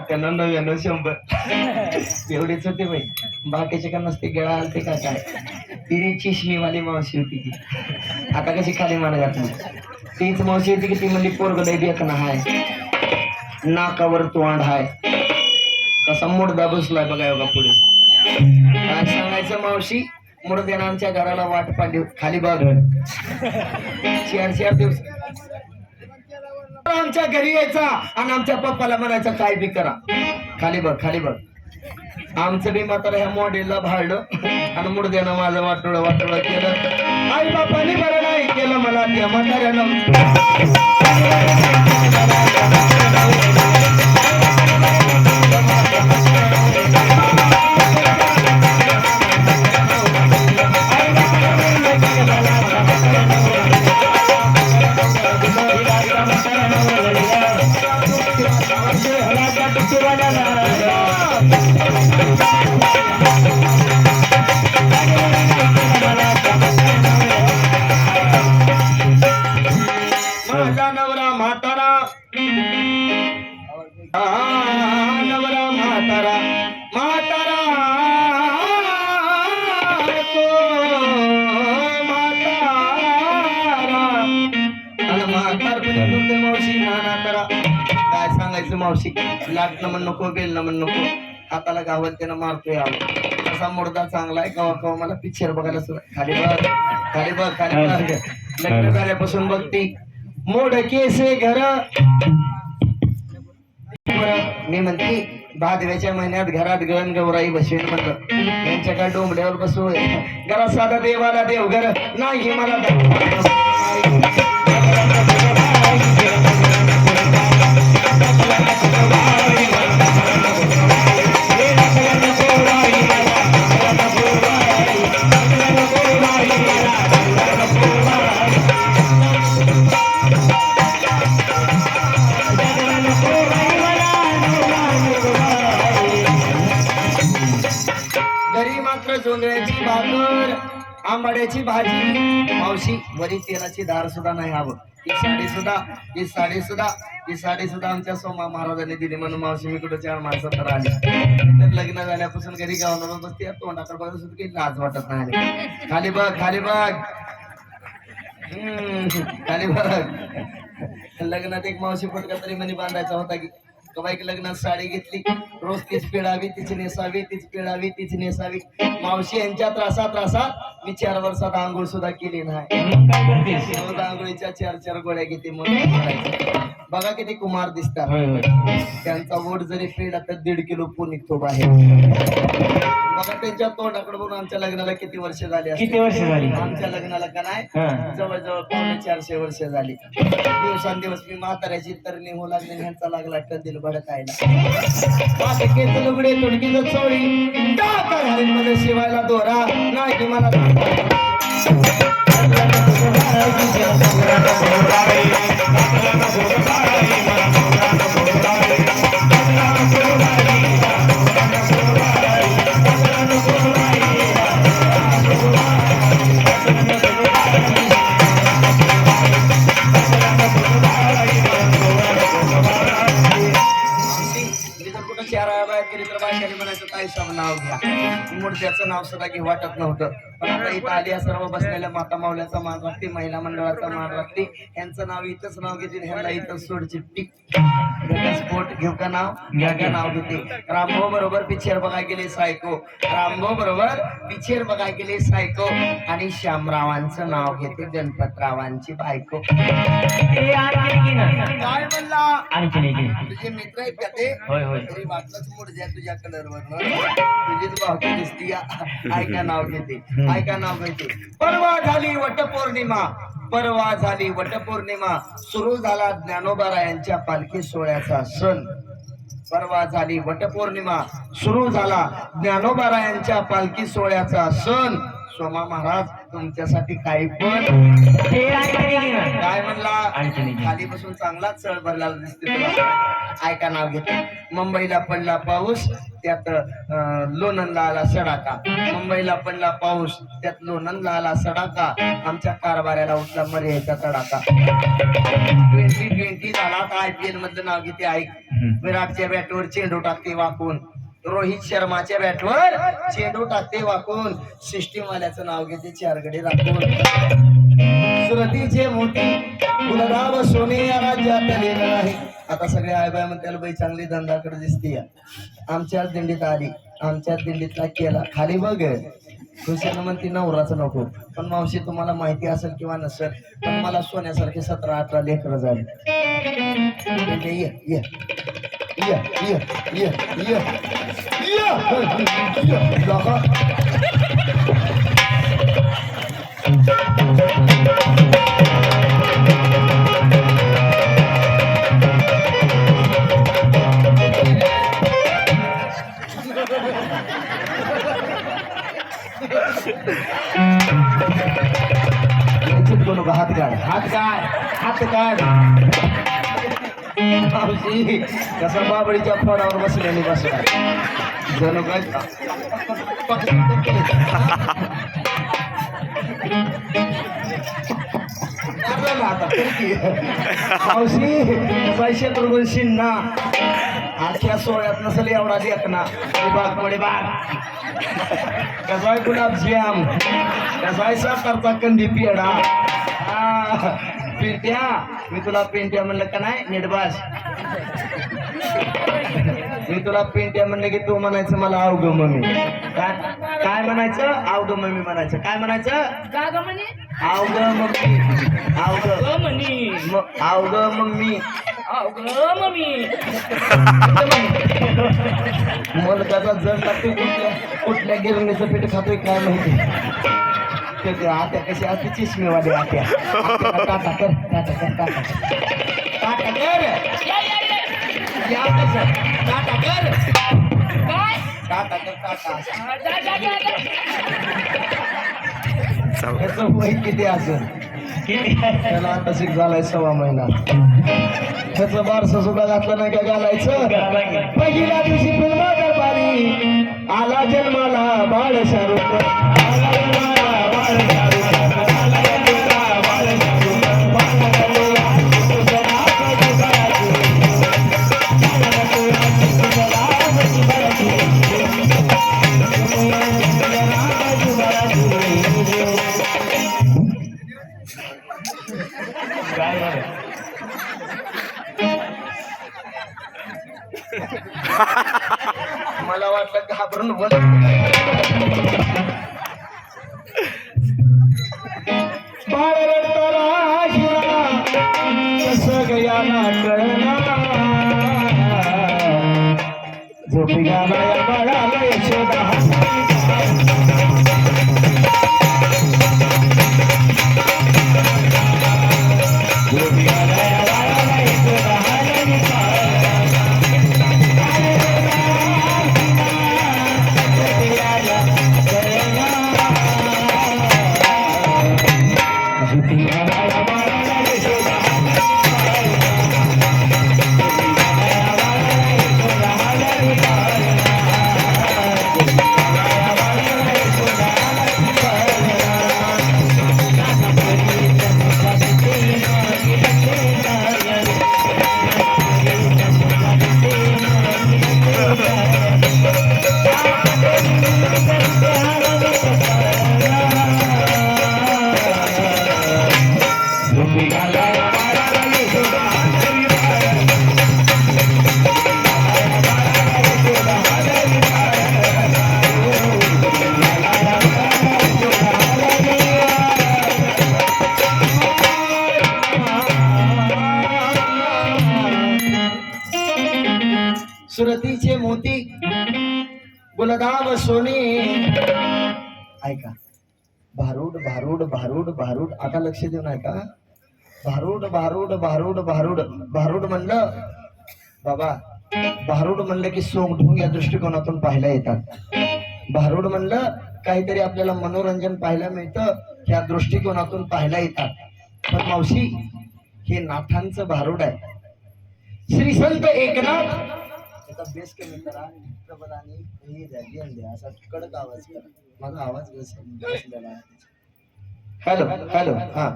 त्यांना नव्याण्णव शंभर. एवढेच होते बाई. बाकीचे का नसते गेळा आलते का काय? तिने चिशमीवाली मावशी होती ती. आता कशी खाली मान घातली? तीच मावशी होती की ती म्हणली पोरग लय देखना हाय. नाकावर तोंड हाय. कसा मुडदा बसलाय बघा बघा पुढे. काय सांगायचं मावशी? मुडद्यानं आमच्या घराला वाट पाडली खाली बघ. चार चार दिवस. आमच्या घरी यायचा आणि आमच्या पप्पाला म्हणायचं काय बी करा. खाली बघ खाली बघ. आमचं बी मात्र ह्या मॉडेलला भाडलं आणि मुडद्यानं माझं वाटोळं वाटोळं केलं. आई बापाने बरं नाही केलं मला त्या म्हाताऱ्यानं. मावशी नाना करा काय सांगायचं मावशी? लाटणं म्हण नको बेलणं म्हण नको. हाताला गावल त्यानं मारतोय आलो असा मुर्दा चांगला आहे. कवा कवा मला पिक्चर बघायला सुरू खाली बघ खाली बघ खाली बघ. लग्न झाल्यापासून बघती. मोड केसे घर? मी म्हणते भादव्याच्या महिन्यात घरात गण गौराई बसवेन म्हणलं. यांच्या काय डोंबड्यावर बसू घरात साधा देवाला देव घर नाही मला आंबाड्याची भाजी मावशी वरी तेलाची दार सुद्धा नाही हवं ही साडी सुद्धा ही साडी सुद्धा ही साडी सुद्धा आमच्या सोमा महाराजांनी दिली म्हणून मावशी मी कुठं चार माणसं तर आली. तर लग्न झाल्यापासून घरी गावाला बसते तोंडाकडे बघत सुद्धा काही लाज वाटत नाही खाली बघ खाली बघ. खाली बघ. लग्नात एक मावशी फटका तरी म्हणे बांधायचा होता की बाईक लग्नात साडी घेतली. रोज तीच पिळावी तिची नेसावी तीच पिळावी तीच नेसावी. मावशी यांच्या त्रासा त्रासात मी चार वर्षात आंघोळ सुद्धा केली नाही. आंघोळीच्या चार चार गोळ्या म्हणून करायचं. बघा किती कुमार दिसतात. त्यांचा वोट जरी पिळला तर दीड किलो पो निघतो बाहेर. बघा त्यांच्या तोंडाकडे बघून आमच्या लग्नाला किती वर्ष झाली असतील. किती वर्ष झाली? आमच्या लग्नाला का नाही? हा. जवळजवळ पावणे चारशे वर्ष झाली. दिवसांदिवस मी म्हाताऱ्याची तरणी होऊ लागले ह्यांचा लागला कंदील भडकायला माझे केस लुगडे तुडकीचं चोळी टाका मध्ये शिवायला दोरा नाही मला मी नाव सुद्धा घे वाटत नव्हतं. इथं आली या सर्व बसलेल्या माता मावल्याचा मान राखते महिला मंडळाचा मान राखते यांचं नाव इथंच नाव घेते ह्यांना इथं सोड चिठ्ठी स्फोट घेऊ का नाव? घ्या का नाव घेते. रामभाऊ बरोबर पिक्चर बघाय गेले सायको. रामभाऊ बरोबर पिक्चर बघाय गेले सायको. आणि श्यामरावांचं नाव घेते गणपतरावांची बायको? काय म्हणला? तुझे मित्र आहेत का ते? होय होय. तरी वाटलंच मूड द्या तुझ्या कलरवर तुझीच भावकी दिसती. ऐका नाव घेते. ऐका नाव घेते परवा झाली वटपौर्णिमा परवा झाली वटपौर्णिमा. सुरू झाला ज्ञानोबारायांच्या पालखी सोहळ्याचा सण. परवा झाली वटपौर्णिमा सुरू झाला ज्ञानोबारायांच्या पालखी सोहळ्याचा सण. सोमा महाराज तुमच्यासाठी काही पण. काय म्हणला. खाली बसून चांगलाच चळ भरला दिसते तुला ऐका नाव घेते. मुंबईला पडला पाऊस त्यात लोणंदला आला सडाका. मुंबईला पडला पाऊस त्यात लोणंदला आला सडाका. आमच्या कारभाऱ्याला उठला मर्याचा तडाका ट्वेंटी ट्वेंटी झाला आता आय पी एल मधलं नाव घेते ऐक. विराटच्या बॅटवर चेंडू टाकते वाकून. रोहित शर्माच्या बॅटवर चेंडू टाकते वाकून. सिस्टीम वाल्याचं नाव घेते चारगडे राखून. सुरतीचे मोती गुलाब सोने या राज्यात आलेलं नाही आता सगळे आई बाय म्हणते बाई चांगली धंदाकडे दिसते आमच्याच दिंडीत आली आमच्याच दिंडीतला केला खाली बघ दुसऱ्यानं म्हणते नवराचं नको पण मावशी तुम्हाला माहिती असेल किंवा नसेल पण मला सोन्यासारखे सतरा अठरा लेकरं झाली ये ये ये ये ये ये दोनों का हाथ काट हाथ काट हाथ काट मावशी कसम बाबडीच्या फळावर बसल्याने बसला दोनों का मावशी पैसे तुडून शिन्ना आजच्या सोहळ्यात नसेल एवढा देत ना बाग पुढे बाग. कसाय गुलाबजाम कसाय साखरचा कंदी पेडा पिंट्या. मी तुला पिंट्या म्हणलं का नाही निडबास मी तुला पिंट्या म्हणलं की तू म्हणायचं मला अवघ मम्मी. काय काय म्हणायचं? अवघ मम्मी म्हणायचं. काय म्हणायचं? आवग मग आवग मनी मग आवग मग मी. आवग मम्मी. मलकाचा जण लागतो कुठल्या कुठल्या गिरणीचं पीठ खातोय काय माहिती. ते आत्या कशी असते चष्मेवाली आत्या. टाटा कर टाटा कर टाटा टाटा कर. या टाटा कर. काय? कर टाटा. त्याचं वय किती असेल? किती? त्याला आता शिक झालाय सव्वा महिना. त्याचं बारसं सुद्धा घातलं नाही का घालायचं? पहिल्या दिवशी फिल्मा आला जन्माला बाळ शाहरुख कळना झोपी गाला सुरतीचे मोती गुलदाम सोने. ऐका भारूड भारूड भारूड भारूड. आता लक्ष देऊन ऐका. भारूड भारूड भारूड भारूड. भारूड म्हणलं बाबा भारूड म्हणलं की सोंग ढोंग या दृष्टिकोनातून पाहायला येतात. भारूड म्हणलं काहीतरी आपल्याला मनोरंजन पाहायला मिळतं ह्या दृष्टिकोनातून पाहायला येतात. पण मावशी हे नाथांचं भारूड आहे. श्री संत एकनाथ. त्याचा बेस कमी करा असा कडक आवाज करा. माझा आवाज हॅलो हॅलो हा.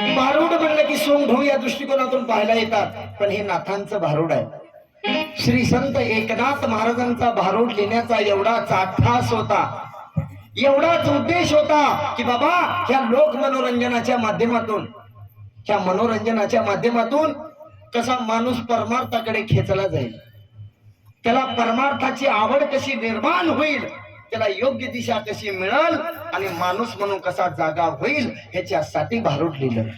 भारूड म्हणलं की सोंगढो या दृष्टिकोनातून पाहायला येतात. पण हे नाथांचं भारूड आहे. श्री संत एकनाथ महाराजांचा भारूड लिहिण्याचा एवढा चाठास होता. एवढाच उद्देश होता की बाबा ह्या लोक मनोरंजनाच्या माध्यमातून ह्या मनोरंजनाच्या माध्यमातून कसा माणूस परमार्थाकडे खेचला जाईल. त्याला परमार्थाची आवड कशी निर्माण होईल त्याला योग्य दिशा कशी मिळेल आणि माणूस म्हणून कसा जागा होईल ह्याच्यासाठी भारूड लिहिलं.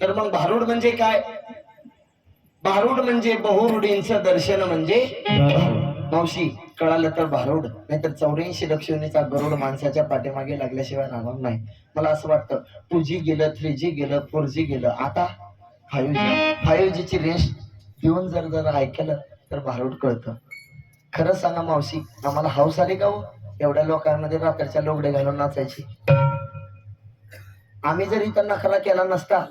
तर मग भारूड म्हणजे काय? भारूड म्हणजे बहुरुडींच दर्शन म्हणजे मावशी कळालं तर भारूड नाहीतर चौऱ्याऐंशी लक्षणीचा गरुड माणसाच्या पाठीमागे लागल्याशिवाय राहणार नाही. मला असं वाटतं टू जी गेलं थ्री जी गेलं फोर जी गेलं आता फाईव्ह जी. फायव्ह जीची रेंज देऊन जर जर ऐकलं तर भारूड कळतं. खरं सांगा मावशी आम्हाला हाऊस आली का हो? एवढ्या लोकांमध्ये रात्रीच्या लोगडे घालून नाचायची. आम्ही जर इथं नखरा केला नसता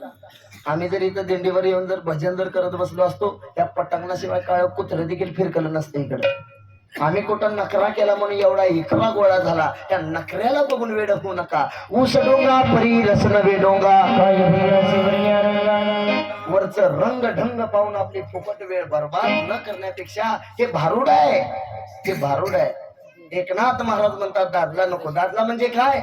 आम्ही जर इथं दिंडीवर येऊन जर भजन जर करत बसलो असतो त्या पटांगणाशिवाय काळ कुत्र देखील फिरकलं नसतं इकडं. आम्ही कुठं नखरा केला म्हणून एवढा इकरा गोळा झाला त्या नखऱ्याला बघून वेड होऊ नका. ऊस डोंगा परी रसन वेडोंगा वरच रंग ढंग पाहून आपली फुकट वेळ बर्बाद न करण्यापेक्षा हे भारूड आहे. हे भारूड आहे. एकनाथ महाराज म्हणतात दादला नको. दादला म्हणजे काय?